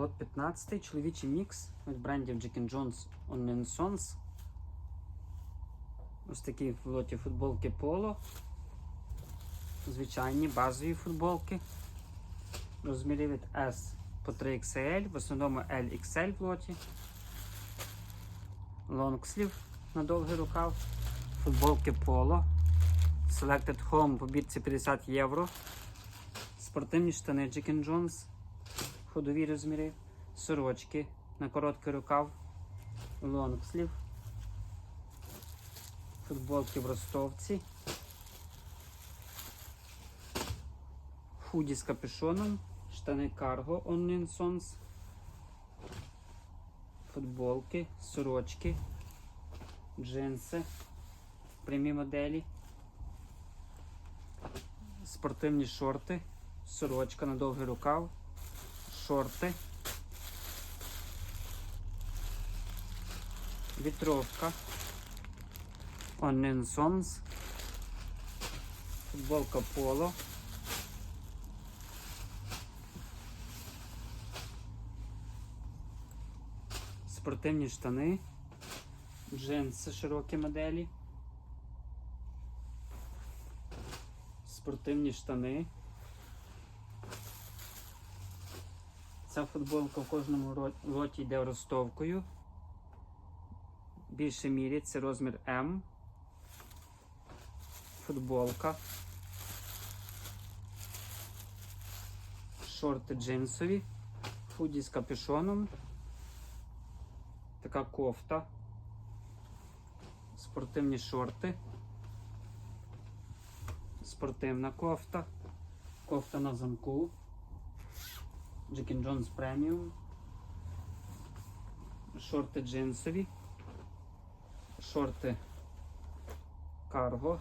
Лот 15, чоловічий мікс від брендів Jack Jones On Sons. Ось такі в лоті футболки Polo. Звичайні базові футболки. Розміри від S по 3XL, в основному LXL в лоті. Лонгслів на довгий рукав. Футболки Polo. Selected Home по бірці 50 євро. Спортивні штани Jack Jones. Ходові розміри. Сорочки на короткий рукав. Лонгслів. Футболки в ростовці. Худі з капюшоном. Штани Cargo On Sons. Футболки, сорочки, джинси, прямі моделі, спортивні шорти, сорочка на довгий рукав, шорти, вітровка, On Sons, футболка Polo. спортивні штани, джинси широкі моделі, спортивні штани. Ця футболка в кожному лоті йде ростовкою. Більше мірі це розмір М. Футболка. Шорти джинсові. Худі з капюшоном. Така кофта. Спортивні шорти. Спортивна кофта. Кофта на замку. Jack Джонс преміум. Шорти джинсові. Шорти карго.